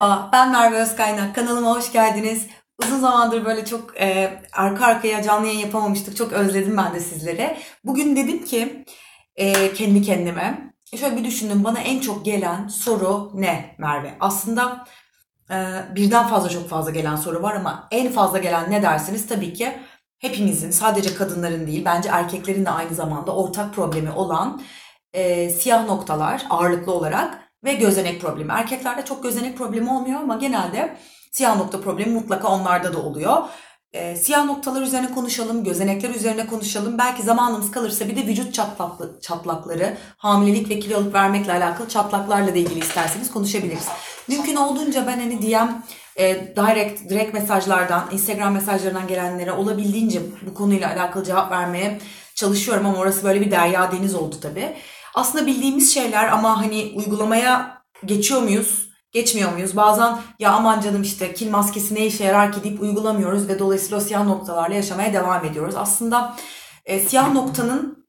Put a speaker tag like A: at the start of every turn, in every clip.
A: Aa, Ben Merve Özkaynak. Kanalıma hoş geldiniz. Uzun zamandır böyle çok e, arka arkaya canlı yayın yapamamıştık. Çok özledim ben de sizlere. Bugün dedim ki e, kendi kendime şöyle bir düşündüm. Bana en çok gelen soru ne Merve? Aslında e, birden fazla çok fazla gelen soru var ama en fazla gelen ne dersiniz? Tabii ki hepimizin sadece kadınların değil bence erkeklerin de aynı zamanda ortak problemi olan e, siyah noktalar ağırlıklı olarak ve gözenek problemi. Erkeklerde çok gözenek problemi olmuyor ama genelde siyah nokta problemi mutlaka onlarda da oluyor. E, siyah noktalar üzerine konuşalım, gözenekler üzerine konuşalım. Belki zamanımız kalırsa bir de vücut çatlaklı, çatlakları, hamilelik ve kilo alıp vermekle alakalı çatlaklarla da ilgili isterseniz konuşabiliriz. Mümkün olduğunca ben hani DM e, direct, direkt mesajlardan, Instagram mesajlarından gelenlere olabildiğince bu konuyla alakalı cevap vermeye çalışıyorum ama orası böyle bir derya deniz oldu tabii. Aslında bildiğimiz şeyler ama hani uygulamaya geçiyor muyuz? Geçmiyor muyuz? Bazen ya aman canım işte kil maskesi ne işe yarar ki deyip uygulamıyoruz ve dolayısıyla o siyah noktalarla yaşamaya devam ediyoruz. Aslında e, siyah noktanın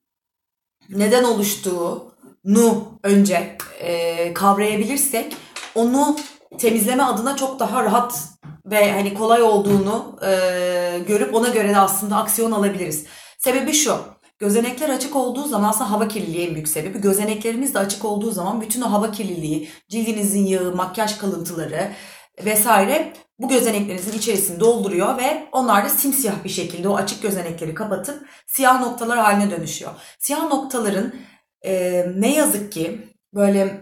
A: neden oluştuğunu önce e, kavrayabilirsek onu temizleme adına çok daha rahat ve hani kolay olduğunu e, görüp ona göre de aslında aksiyon alabiliriz. Sebebi şu. Gözenekler açık olduğu zaman aslında hava kirliliği en büyük sebebi. Gözeneklerimiz de açık olduğu zaman bütün o hava kirliliği, cildinizin yağı, makyaj kalıntıları vesaire bu gözeneklerinizin içerisini dolduruyor ve onlar da simsiyah bir şekilde o açık gözenekleri kapatıp siyah noktalar haline dönüşüyor. Siyah noktaların e, ne yazık ki böyle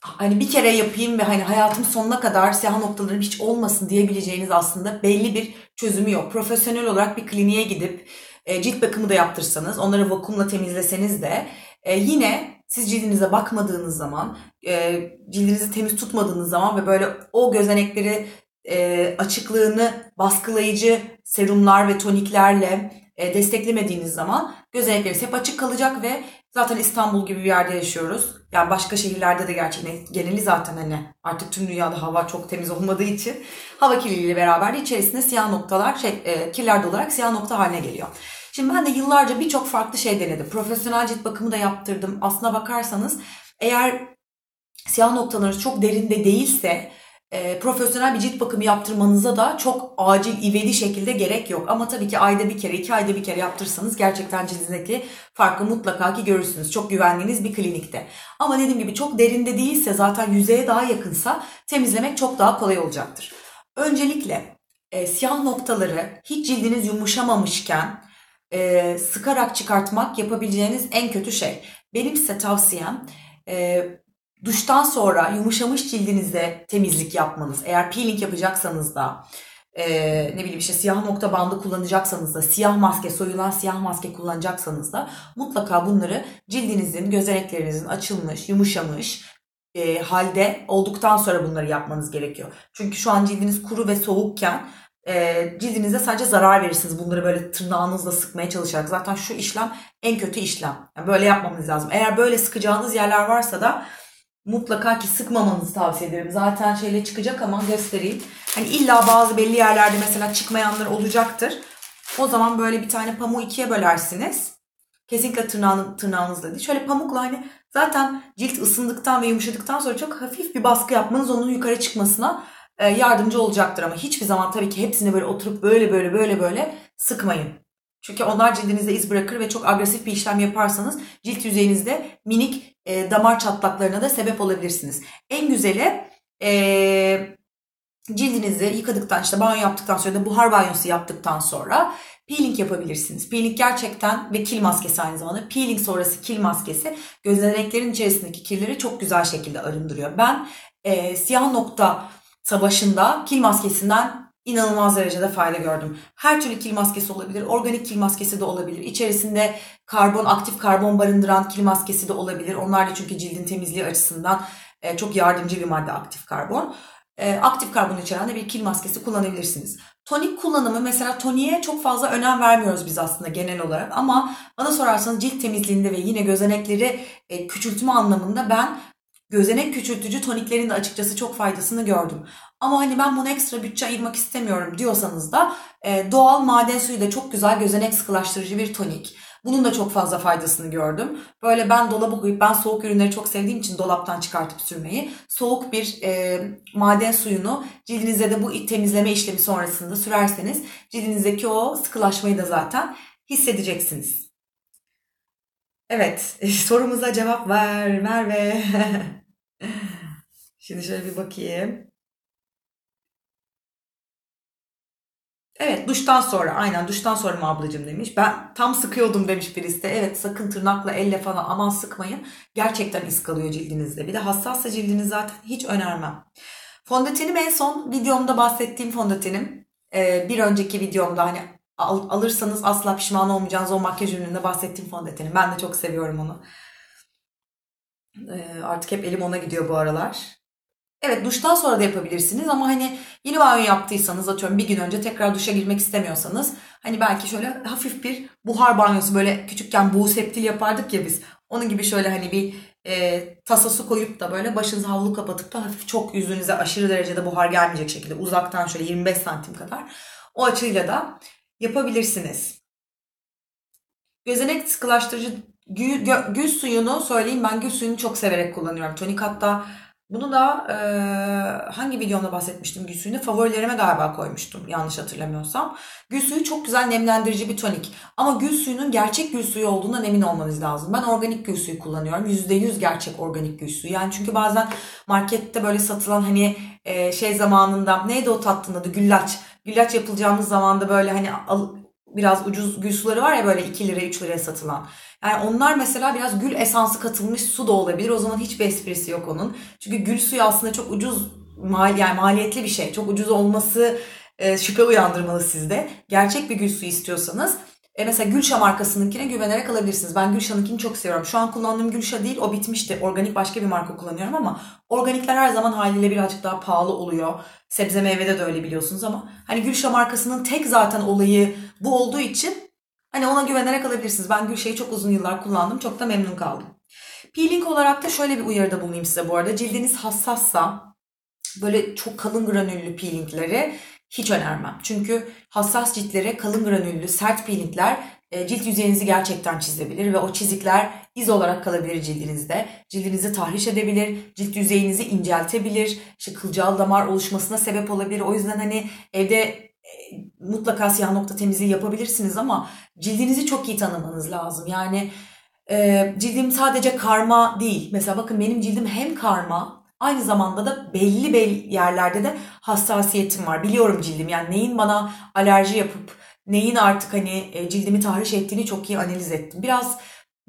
A: hani bir kere yapayım ve hani hayatım sonuna kadar siyah noktalarım hiç olmasın diyebileceğiniz aslında belli bir çözümü yok. Profesyonel olarak bir kliniğe gidip e, cilt bakımı da yaptırsanız, onları vakumla temizleseniz de e, yine siz cildinize bakmadığınız zaman, e, cildinizi temiz tutmadığınız zaman ve böyle o gözenekleri e, açıklığını baskılayıcı serumlar ve toniklerle e, desteklemediğiniz zaman gözenekleriniz hep açık kalacak ve zaten İstanbul gibi bir yerde yaşıyoruz. Yani başka şehirlerde de gerçekten geneli zaten hani artık tüm dünyada hava çok temiz olmadığı için hava kirliliğiyle beraber de içerisinde siyah noktalar, şey, e, kirler olarak siyah nokta haline geliyor. Şimdi ben de yıllarca birçok farklı şey denedim. Profesyonel cilt bakımı da yaptırdım. Aslına bakarsanız eğer siyah noktalarınız çok derinde değilse e, profesyonel bir cilt bakımı yaptırmanıza da çok acil, ivedi şekilde gerek yok. Ama tabii ki ayda bir kere, iki ayda bir kere yaptırsanız gerçekten cildinizdeki farkı mutlaka ki görürsünüz. Çok güvendiğiniz bir klinikte. Ama dediğim gibi çok derinde değilse zaten yüzeye daha yakınsa temizlemek çok daha kolay olacaktır. Öncelikle e, siyah noktaları hiç cildiniz yumuşamamışken e, sıkarak çıkartmak yapabileceğiniz en kötü şey. Benim size tavsiyem e, duştan sonra yumuşamış cildinize temizlik yapmanız. Eğer peeling yapacaksanız da e, ne bileyim işte siyah nokta bandı kullanacaksanız da siyah maske soyulan siyah maske kullanacaksanız da mutlaka bunları cildinizin gözeneklerinizin açılmış yumuşamış e, halde olduktan sonra bunları yapmanız gerekiyor. Çünkü şu an cildiniz kuru ve soğukken e, cildinize sadece zarar verirsiniz. Bunları böyle tırnağınızla sıkmaya çalışarak. Zaten şu işlem en kötü işlem. Yani böyle yapmamız lazım. Eğer böyle sıkacağınız yerler varsa da mutlaka ki sıkmamanızı tavsiye ederim. Zaten şeyle çıkacak ama göstereyim. Hani illa bazı belli yerlerde mesela çıkmayanlar olacaktır. O zaman böyle bir tane pamuğu ikiye bölersiniz. Kesinlikle tırnağın, tırnağınızla değil. Şöyle pamukla hani zaten cilt ısındıktan ve yumuşadıktan sonra çok hafif bir baskı yapmanız onun yukarı çıkmasına e, yardımcı olacaktır ama hiçbir zaman tabii ki hepsini böyle oturup böyle böyle böyle böyle sıkmayın. Çünkü onlar cildinizde iz bırakır ve çok agresif bir işlem yaparsanız cilt yüzeyinizde minik e, damar çatlaklarına da sebep olabilirsiniz. En güzeli e, cildinizi yıkadıktan işte banyo yaptıktan sonra da buhar banyosu yaptıktan sonra peeling yapabilirsiniz. Peeling gerçekten ve kil maskesi aynı zamanda. Peeling sonrası kil maskesi gözeneklerin içerisindeki kirleri çok güzel şekilde arındırıyor. Ben e, siyah nokta savaşında kil maskesinden inanılmaz derecede fayda gördüm. Her türlü kil maskesi olabilir, organik kil maskesi de olabilir. İçerisinde karbon, aktif karbon barındıran kil maskesi de olabilir. Onlar da çünkü cildin temizliği açısından e, çok yardımcı bir madde aktif karbon. E, aktif karbon içeren de bir kil maskesi kullanabilirsiniz. Tonik kullanımı mesela toniğe çok fazla önem vermiyoruz biz aslında genel olarak ama bana sorarsanız cilt temizliğinde ve yine gözenekleri e, küçültme anlamında ben gözenek küçültücü toniklerin de açıkçası çok faydasını gördüm. Ama hani ben buna ekstra bütçe ayırmak istemiyorum diyorsanız da e, doğal maden suyu da çok güzel gözenek sıkılaştırıcı bir tonik. Bunun da çok fazla faydasını gördüm. Böyle ben dolaba koyup ben soğuk ürünleri çok sevdiğim için dolaptan çıkartıp sürmeyi soğuk bir e, maden suyunu cildinize de bu temizleme işlemi sonrasında sürerseniz cildinizdeki o sıkılaşmayı da zaten hissedeceksiniz. Evet sorumuza cevap ver Merve. Şimdi şöyle bir bakayım. Evet duştan sonra aynen duştan sonra mı ablacığım demiş. Ben tam sıkıyordum demiş birisi de. Evet sakın tırnakla elle falan aman sıkmayın. Gerçekten iz cildinizde. Bir de hassassa cildiniz zaten hiç önermem. Fondötenim en son videomda bahsettiğim fondötenim. Ee, bir önceki videomda hani al, alırsanız asla pişman olmayacağınız o makyaj ürününde bahsettiğim fondötenim. Ben de çok seviyorum onu. Ee, artık hep elim ona gidiyor bu aralar. Evet duştan sonra da yapabilirsiniz ama hani yeni banyo yaptıysanız atıyorum bir gün önce tekrar duşa girmek istemiyorsanız hani belki şöyle hafif bir buhar banyosu böyle küçükken buğu septil yapardık ya biz. Onun gibi şöyle hani bir e, tasa su koyup da böyle başınızı havlu kapatıp da hafif çok yüzünüze aşırı derecede buhar gelmeyecek şekilde uzaktan şöyle 25 santim kadar o açıyla da yapabilirsiniz. Gözenek sıkılaştırıcı gül, suyunu söyleyeyim ben gül suyunu çok severek kullanıyorum. Tonik hatta bunu da e, hangi videomda bahsetmiştim gül suyunu? Favorilerime galiba koymuştum yanlış hatırlamıyorsam. Gül suyu çok güzel nemlendirici bir tonik. Ama gül suyunun gerçek gül suyu olduğundan emin olmanız lazım. Ben organik gül suyu kullanıyorum. %100 gerçek organik gül suyu. Yani çünkü bazen markette böyle satılan hani e, şey zamanında neydi o tatlının adı? Güllaç. Güllaç yapılacağımız zamanda böyle hani al, biraz ucuz gül suları var ya böyle 2 lira 3 liraya satılan. Yani onlar mesela biraz gül esansı katılmış su da olabilir. O zaman hiçbir esprisi yok onun. Çünkü gül suyu aslında çok ucuz mal yani maliyetli bir şey. Çok ucuz olması e, şüphe uyandırmalı sizde. Gerçek bir gül suyu istiyorsanız e mesela Gülşah markasınınkine güvenerek alabilirsiniz. Ben Gülşah'ınkini çok seviyorum. Şu an kullandığım Gülşah değil o bitmişti. Organik başka bir marka kullanıyorum ama organikler her zaman haliyle birazcık daha pahalı oluyor. Sebze meyvede de öyle biliyorsunuz ama hani Gülşah markasının tek zaten olayı bu olduğu için Hani ona güvenerek alabilirsiniz. Ben Gülşah'ı çok uzun yıllar kullandım. Çok da memnun kaldım. Peeling olarak da şöyle bir uyarıda bulunayım size bu arada. Cildiniz hassassa böyle çok kalın granüllü peelingleri hiç önermem. Çünkü hassas ciltlere kalın granüllü sert peelingler e, cilt yüzeyinizi gerçekten çizebilir ve o çizikler iz olarak kalabilir cildinizde. Cildinizi tahriş edebilir, cilt yüzeyinizi inceltebilir, işte kılcal damar oluşmasına sebep olabilir. O yüzden hani evde mutlaka siyah nokta temizliği yapabilirsiniz ama cildinizi çok iyi tanımanız lazım. Yani e, cildim sadece karma değil. Mesela bakın benim cildim hem karma aynı zamanda da belli belli yerlerde de hassasiyetim var. Biliyorum cildim yani neyin bana alerji yapıp neyin artık hani e, cildimi tahriş ettiğini çok iyi analiz ettim. Biraz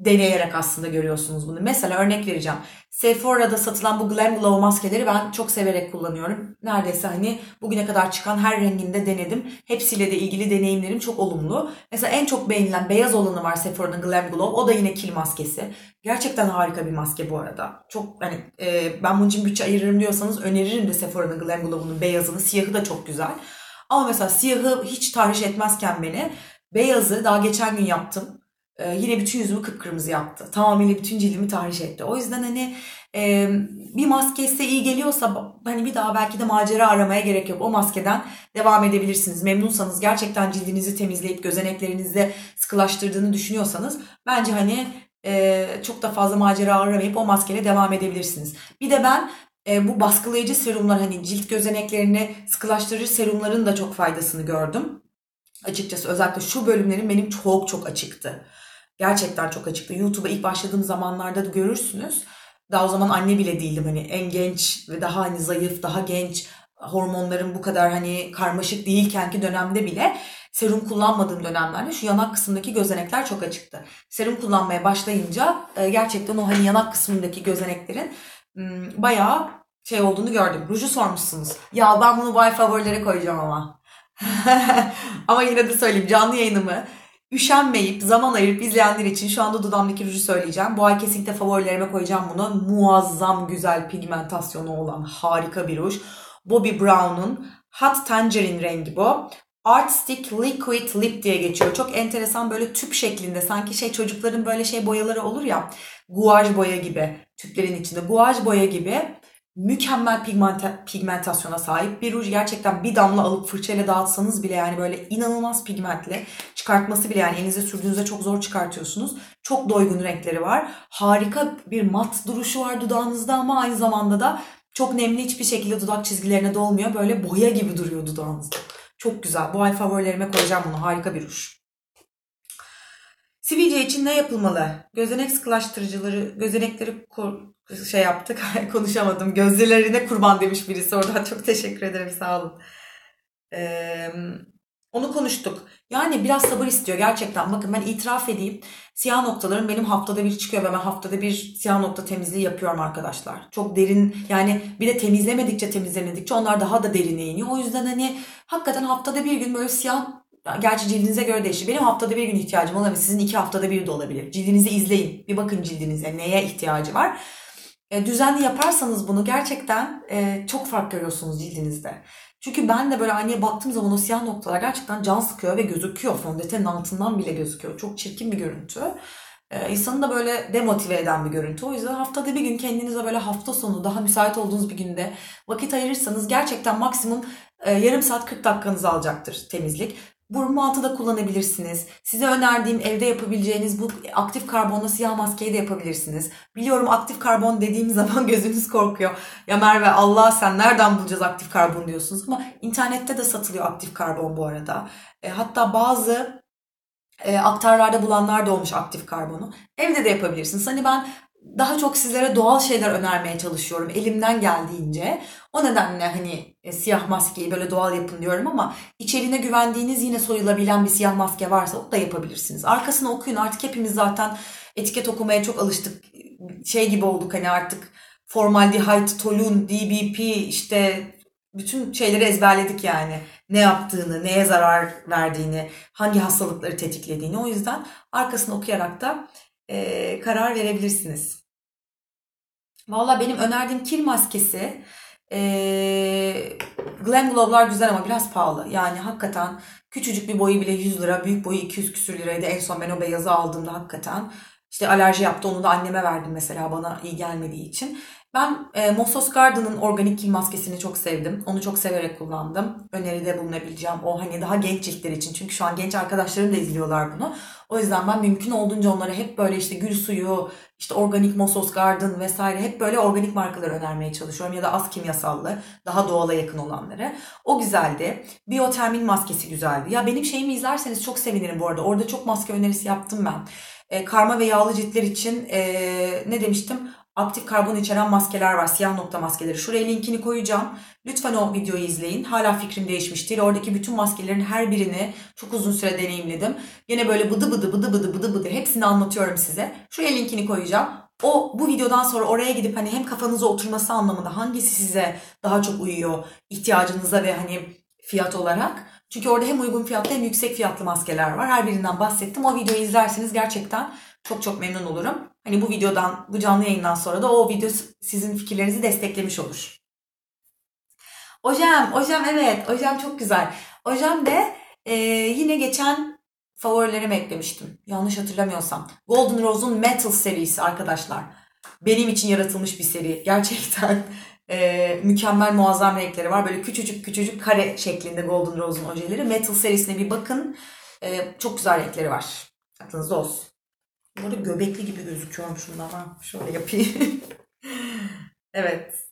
A: deneyerek aslında görüyorsunuz bunu. Mesela örnek vereceğim. Sephora'da satılan bu Glam Glow maskeleri ben çok severek kullanıyorum. Neredeyse hani bugüne kadar çıkan her renginde denedim. Hepsiyle de ilgili deneyimlerim çok olumlu. Mesela en çok beğenilen beyaz olanı var Sephora'nın Glam Glow. O da yine kil maskesi. Gerçekten harika bir maske bu arada. Çok hani e, ben bunun için bütçe ayırırım diyorsanız öneririm de Sephora'nın Glam Glow'un beyazını. Siyahı da çok güzel. Ama mesela siyahı hiç tahriş etmezken beni beyazı daha geçen gün yaptım e, yine bütün yüzümü kıpkırmızı yaptı. Tamamıyla bütün cildimi tahriş etti. O yüzden hani e, bir maske size iyi geliyorsa hani bir daha belki de macera aramaya gerek yok. O maskeden devam edebilirsiniz. Memnunsanız gerçekten cildinizi temizleyip gözeneklerinizde sıkılaştırdığını düşünüyorsanız bence hani e, çok da fazla macera aramayıp o maskeyle devam edebilirsiniz. Bir de ben e, bu baskılayıcı serumlar hani cilt gözeneklerini sıkılaştırıcı serumların da çok faydasını gördüm. Açıkçası özellikle şu bölümlerim benim çok çok açıktı. Gerçekten çok açıktı. YouTube'a ilk başladığım zamanlarda da görürsünüz. Daha o zaman anne bile değildim hani en genç ve daha hani zayıf, daha genç hormonların bu kadar hani karmaşık değilkenki dönemde bile serum kullanmadığım dönemlerde şu yanak kısmındaki gözenekler çok açıktı. Serum kullanmaya başlayınca e, gerçekten o hani yanak kısmındaki gözeneklerin bayağı şey olduğunu gördüm. Ruju sormuşsunuz. Ya ben bunu bay favorilere koyacağım ama. ama yine de söyleyeyim canlı yayınımı üşenmeyip zaman ayırıp izleyenler için şu anda dudamdaki ruju söyleyeceğim. Bu ay kesinlikle favorilerime koyacağım bunu. Muazzam güzel pigmentasyonu olan harika bir ruj. Bobbi Brown'un Hot Tangerine rengi bu. Art Stick Liquid Lip diye geçiyor. Çok enteresan böyle tüp şeklinde. Sanki şey çocukların böyle şey boyaları olur ya. Guaj boya gibi tüplerin içinde. Guaj boya gibi mükemmel pigmente, pigmentasyona sahip bir ruj. Gerçekten bir damla alıp fırçayla dağıtsanız bile yani böyle inanılmaz pigmentli. Çıkartması bile yani elinize sürdüğünüzde çok zor çıkartıyorsunuz. Çok doygun renkleri var. Harika bir mat duruşu var dudağınızda ama aynı zamanda da çok nemli hiçbir şekilde dudak çizgilerine dolmuyor. Böyle boya gibi duruyor dudağınızda. Çok güzel. Bu ay favorilerime koyacağım bunu. Harika bir ruj. Sivilce için ne yapılmalı? Gözenek sıkılaştırıcıları, gözenekleri şey yaptık. Konuşamadım. Gözlerine kurban demiş birisi orada. Çok teşekkür ederim. Sağ olun. Ee, onu konuştuk. Yani biraz sabır istiyor gerçekten. Bakın ben itiraf edeyim. Siyah noktalarım benim haftada bir çıkıyor ve ben haftada bir siyah nokta temizliği yapıyorum arkadaşlar. Çok derin yani bir de temizlemedikçe temizlemedikçe onlar daha da derine iniyor. O yüzden hani hakikaten haftada bir gün böyle siyah Gerçi cildinize göre değişir. Benim haftada bir gün ihtiyacım olabilir. Sizin iki haftada bir de olabilir. Cildinizi izleyin. Bir bakın cildinize neye ihtiyacı var. E, düzenli yaparsanız bunu gerçekten e, çok fark görüyorsunuz cildinizde. Çünkü ben de böyle aynaya baktığım zaman o siyah noktalar gerçekten can sıkıyor ve gözüküyor. Fondötenin altından bile gözüküyor. Çok çirkin bir görüntü. Ee, insanı da böyle demotive eden bir görüntü. O yüzden haftada bir gün kendinize böyle hafta sonu daha müsait olduğunuz bir günde vakit ayırırsanız gerçekten maksimum e, yarım saat 40 dakikanızı alacaktır temizlik. Burun bantı da kullanabilirsiniz. Size önerdiğim evde yapabileceğiniz bu aktif karbonla siyah maskeyi de yapabilirsiniz. Biliyorum aktif karbon dediğim zaman gözünüz korkuyor. Ya Merve Allah sen nereden bulacağız aktif karbon diyorsunuz ama internette de satılıyor aktif karbon bu arada. E, hatta bazı e, aktarlarda bulanlar da olmuş aktif karbonu. Evde de yapabilirsiniz. Hani ben daha çok sizlere doğal şeyler önermeye çalışıyorum elimden geldiğince. O nedenle hani e, siyah maskeyi böyle doğal yapın diyorum ama içeriğine güvendiğiniz yine soyulabilen bir siyah maske varsa o da yapabilirsiniz. Arkasını okuyun artık hepimiz zaten etiket okumaya çok alıştık. Şey gibi olduk hani artık formaldehit, tolun, DBP işte bütün şeyleri ezberledik yani. Ne yaptığını, neye zarar verdiğini, hangi hastalıkları tetiklediğini. O yüzden arkasını okuyarak da e, karar verebilirsiniz. Valla benim önerdiğim kil maskesi e, Glam Glow'lar güzel ama biraz pahalı. Yani hakikaten küçücük bir boyu bile 100 lira, büyük boyu 200 küsür liraydı. En son ben o beyazı aldığımda hakikaten. İşte alerji yaptı onu da anneme verdim mesela bana iyi gelmediği için. Ben e, Mossos Garden'ın organik kil maskesini çok sevdim. Onu çok severek kullandım. Öneride bulunabileceğim o hani daha genç ciltler için. Çünkü şu an genç arkadaşlarım da izliyorlar bunu. O yüzden ben mümkün olduğunca onlara hep böyle işte gül suyu, işte organik Mossos Garden vesaire hep böyle organik markalar önermeye çalışıyorum. Ya da az kimyasallı, daha doğala yakın olanları. O güzeldi. Biotermin maskesi güzeldi. Ya benim şeyimi izlerseniz çok sevinirim bu arada. Orada çok maske önerisi yaptım ben. E, karma ve yağlı ciltler için e, ne demiştim? Aktif karbon içeren maskeler var. Siyah nokta maskeleri. Şuraya linkini koyacağım. Lütfen o videoyu izleyin. Hala fikrim değişmiş değil. Oradaki bütün maskelerin her birini çok uzun süre deneyimledim. Yine böyle bıdı bıdı bıdı bıdı bıdı bıdı hepsini anlatıyorum size. Şuraya linkini koyacağım. O bu videodan sonra oraya gidip hani hem kafanıza oturması anlamında hangisi size daha çok uyuyor ihtiyacınıza ve hani fiyat olarak. Çünkü orada hem uygun fiyatlı hem yüksek fiyatlı maskeler var. Her birinden bahsettim. O videoyu izlerseniz gerçekten çok çok memnun olurum. Hani bu videodan, bu canlı yayından sonra da o video sizin fikirlerinizi desteklemiş olur. Hocam, hocam evet, hocam çok güzel. Hocam de e, yine geçen favorilerime eklemiştim. Yanlış hatırlamıyorsam. Golden Rose'un Metal serisi arkadaşlar. Benim için yaratılmış bir seri. Gerçekten e, mükemmel muazzam renkleri var. Böyle küçücük küçücük kare şeklinde Golden Rose'un ojeleri. Metal serisine bir bakın. E, çok güzel renkleri var. Aklınızda olsun. Burada göbekli gibi gözüküyorum şundan. Ha, şöyle yapayım. evet.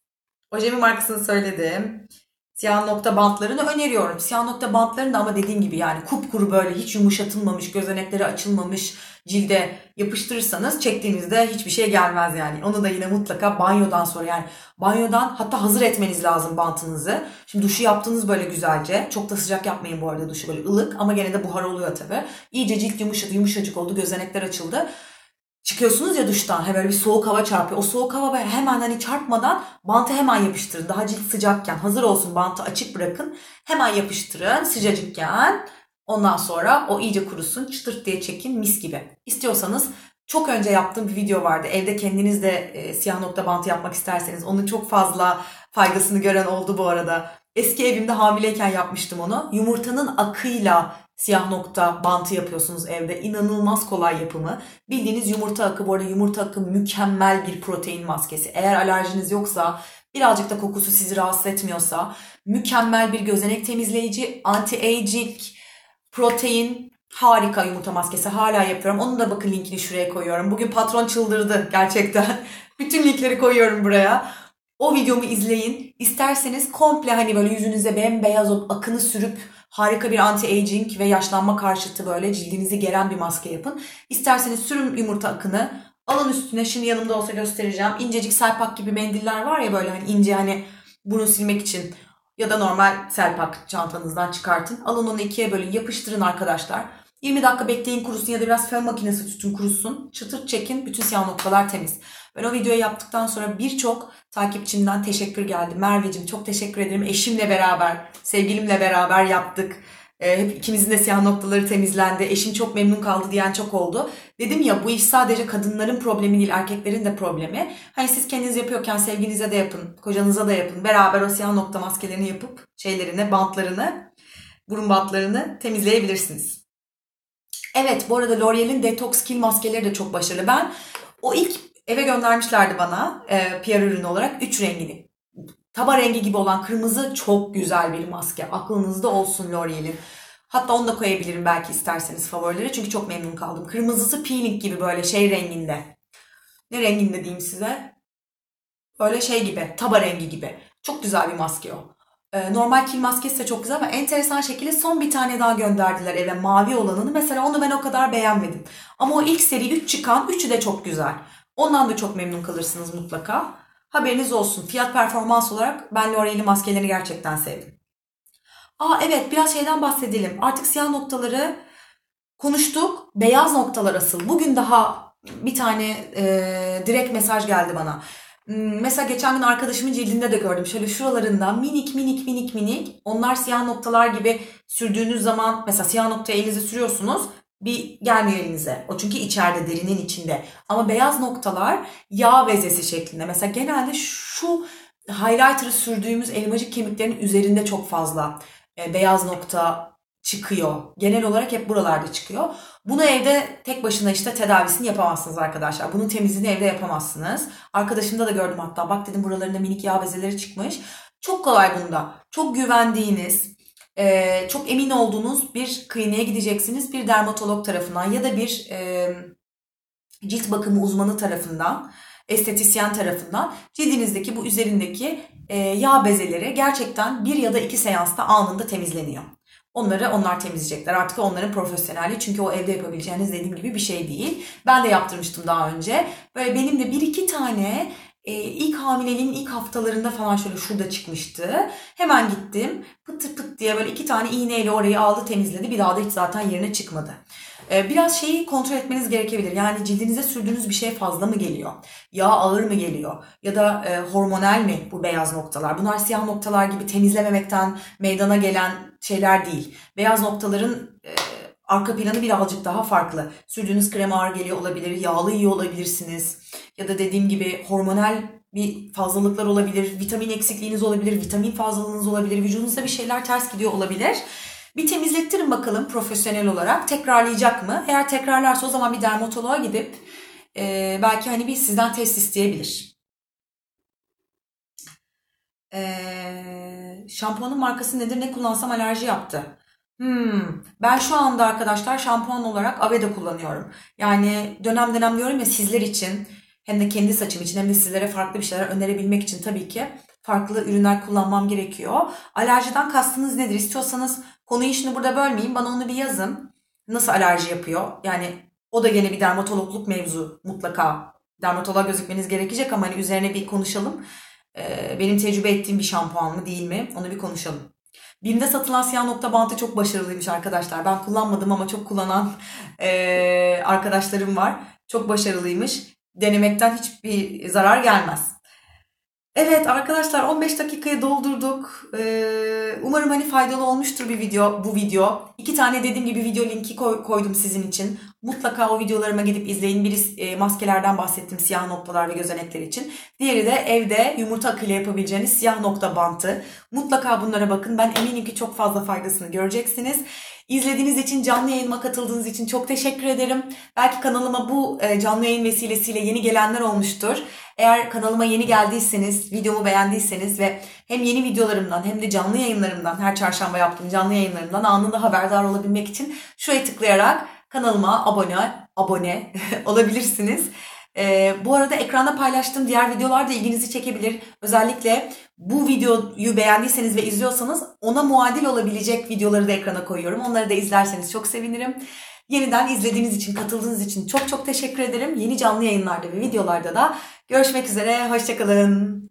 A: Ojemin markasını söyledim. Siyah nokta bantlarını öneriyorum. Siyah nokta bantlarını da ama dediğim gibi yani kupkuru böyle hiç yumuşatılmamış, gözenekleri açılmamış cilde yapıştırırsanız çektiğinizde hiçbir şey gelmez yani. Onu da yine mutlaka banyodan sonra yani banyodan hatta hazır etmeniz lazım bantınızı. Şimdi duşu yaptınız böyle güzelce. Çok da sıcak yapmayın bu arada duşu böyle ılık ama gene de buhar oluyor tabii. İyice cilt yumuşadı, yumuşacık oldu, gözenekler açıldı. Çıkıyorsunuz ya duştan hemen bir soğuk hava çarpıyor. O soğuk hava hemen hani çarpmadan bantı hemen yapıştırın. Daha cilt sıcakken hazır olsun bantı açık bırakın. Hemen yapıştırın sıcacıkken. Ondan sonra o iyice kurusun çıtırt diye çekin mis gibi. İstiyorsanız çok önce yaptığım bir video vardı. Evde kendiniz de e, siyah nokta bantı yapmak isterseniz onun çok fazla faydasını gören oldu bu arada. Eski evimde hamileyken yapmıştım onu. Yumurtanın akıyla siyah nokta bantı yapıyorsunuz evde. İnanılmaz kolay yapımı. Bildiğiniz yumurta akı. Bu arada yumurta akı mükemmel bir protein maskesi. Eğer alerjiniz yoksa birazcık da kokusu sizi rahatsız etmiyorsa mükemmel bir gözenek temizleyici, anti-aging, protein, harika yumurta maskesi hala yapıyorum. Onun da bakın linkini şuraya koyuyorum. Bugün patron çıldırdı gerçekten. Bütün linkleri koyuyorum buraya. O videomu izleyin. İsterseniz komple hani böyle yüzünüze bembeyaz o akını sürüp harika bir anti-aging ve yaşlanma karşıtı böyle cildinizi geren bir maske yapın. İsterseniz sürün yumurta akını. Alın üstüne şimdi yanımda olsa göstereceğim. İncecik selpak gibi mendiller var ya böyle hani ince hani bunu silmek için ya da normal selpak çantanızdan çıkartın. Alın onu ikiye bölün yapıştırın arkadaşlar. 20 dakika bekleyin kurusun ya da biraz fön makinesi tutun kurusun. Çıtır çekin bütün siyah noktalar temiz. Ben o videoyu yaptıktan sonra birçok takipçimden teşekkür geldi. Merveciğim çok teşekkür ederim. Eşimle beraber, sevgilimle beraber yaptık. Ee, hep ikimizin de siyah noktaları temizlendi. Eşim çok memnun kaldı diyen çok oldu. Dedim ya bu iş sadece kadınların problemi değil erkeklerin de problemi. Hani siz kendiniz yapıyorken sevginize de yapın, kocanıza da yapın. Beraber o siyah nokta maskelerini yapıp şeylerini, bantlarını, burun bantlarını temizleyebilirsiniz. Evet bu arada L'Oreal'in Detox Kill maskeleri de çok başarılı. Ben o ilk eve göndermişlerdi bana e, PR ürünü olarak 3 rengini. Taba rengi gibi olan kırmızı çok güzel bir maske. Aklınızda olsun L'Oreal'in. Hatta onu da koyabilirim belki isterseniz favorilere. Çünkü çok memnun kaldım. Kırmızısı peeling gibi böyle şey renginde. Ne renginde diyeyim size? Böyle şey gibi. Taba rengi gibi. Çok güzel bir maske o. Ee, normal kil maskesi de çok güzel ama enteresan şekilde son bir tane daha gönderdiler eve mavi olanını. Mesela onu ben o kadar beğenmedim. Ama o ilk seri 3 çıkan 3'ü de çok güzel. Ondan da çok memnun kalırsınız mutlaka. Haberiniz olsun. Fiyat performans olarak ben L'Oreal'in maskelerini gerçekten sevdim. Aa evet biraz şeyden bahsedelim. Artık siyah noktaları konuştuk. Beyaz noktalar asıl. Bugün daha bir tane e, direkt mesaj geldi bana. Hmm, mesela geçen gün arkadaşımın cildinde de gördüm. Şöyle şuralarında minik minik minik minik onlar siyah noktalar gibi sürdüğünüz zaman mesela siyah noktaya elinizi sürüyorsunuz bir gelmiyor elinize. O çünkü içeride derinin içinde. Ama beyaz noktalar yağ bezesi şeklinde. Mesela genelde şu highlighter'ı sürdüğümüz elmacık kemiklerin üzerinde çok fazla e, beyaz nokta çıkıyor. Genel olarak hep buralarda çıkıyor. Bunu evde tek başına işte tedavisini yapamazsınız arkadaşlar. Bunun temizliğini evde yapamazsınız. Arkadaşımda da gördüm hatta. Bak dedim buralarında minik yağ bezeleri çıkmış. Çok kolay bunda. Çok güvendiğiniz, e, çok emin olduğunuz bir kliniğe gideceksiniz. Bir dermatolog tarafından ya da bir e, cilt bakımı uzmanı tarafından, estetisyen tarafından cildinizdeki bu üzerindeki e, yağ bezeleri gerçekten bir ya da iki seansta anında temizleniyor. Onları onlar temizleyecekler. Artık onların profesyoneli çünkü o evde yapabileceğiniz dediğim gibi bir şey değil. Ben de yaptırmıştım daha önce. Böyle benim de bir iki tane e, ilk hamileliğin ilk haftalarında falan şöyle şurada çıkmıştı. Hemen gittim. Pıt pıt diye böyle iki tane iğneyle orayı aldı temizledi. Bir daha da hiç zaten yerine çıkmadı. E, biraz şeyi kontrol etmeniz gerekebilir. Yani cildinize sürdüğünüz bir şey fazla mı geliyor? Yağ ağır mı geliyor? Ya da e, hormonal mi bu beyaz noktalar? Bunlar siyah noktalar gibi temizlememekten meydana gelen şeyler değil. Beyaz noktaların e, arka planı birazcık daha farklı. Sürdüğünüz krem ağır geliyor olabilir, yağlı yiyor olabilirsiniz. Ya da dediğim gibi hormonal bir fazlalıklar olabilir, vitamin eksikliğiniz olabilir, vitamin fazlalığınız olabilir, vücudunuzda bir şeyler ters gidiyor olabilir. Bir temizlettirin bakalım profesyonel olarak. Tekrarlayacak mı? Eğer tekrarlarsa o zaman bir dermatoloğa gidip e, belki hani bir sizden test isteyebilir. E, şampuanın markası nedir? Ne kullansam alerji yaptı. Hmm, ben şu anda arkadaşlar şampuan olarak Aveda kullanıyorum. Yani dönem dönem diyorum ya sizler için hem de kendi saçım için hem de sizlere farklı bir şeyler önerebilmek için tabii ki farklı ürünler kullanmam gerekiyor. Alerjiden kastınız nedir? İstiyorsanız konuyu şimdi burada bölmeyeyim. Bana onu bir yazın. Nasıl alerji yapıyor? Yani o da gene bir dermatologluk mevzu mutlaka. Dermatoloğa gözükmeniz gerekecek ama hani üzerine bir konuşalım. Ee, benim tecrübe ettiğim bir şampuan mı değil mi? Onu bir konuşalım. BİM'de satılan siyah nokta bantı çok başarılıymış arkadaşlar. Ben kullanmadım ama çok kullanan e, arkadaşlarım var. Çok başarılıymış. Denemekten hiçbir zarar gelmez. Evet arkadaşlar 15 dakikayı doldurduk. Ee, umarım hani faydalı olmuştur bir video bu video. İki tane dediğim gibi video linki koy, koydum sizin için. Mutlaka o videolarıma gidip izleyin. Biri e, maskelerden bahsettim siyah noktalar ve gözenekler için. Diğeri de evde yumurta akıyla yapabileceğiniz siyah nokta bantı. Mutlaka bunlara bakın. Ben eminim ki çok fazla faydasını göreceksiniz. İzlediğiniz için, canlı yayınıma katıldığınız için çok teşekkür ederim. Belki kanalıma bu e, canlı yayın vesilesiyle yeni gelenler olmuştur. Eğer kanalıma yeni geldiyseniz, videomu beğendiyseniz ve hem yeni videolarımdan hem de canlı yayınlarımdan, her çarşamba yaptığım canlı yayınlarımdan anında haberdar olabilmek için şuraya tıklayarak kanalıma abone, abone olabilirsiniz. Ee, bu arada ekranda paylaştığım diğer videolar da ilginizi çekebilir. Özellikle bu videoyu beğendiyseniz ve izliyorsanız ona muadil olabilecek videoları da ekrana koyuyorum. Onları da izlerseniz çok sevinirim. Yeniden izlediğiniz için, katıldığınız için çok çok teşekkür ederim. Yeni canlı yayınlarda ve videolarda da görüşmek üzere. Hoşçakalın.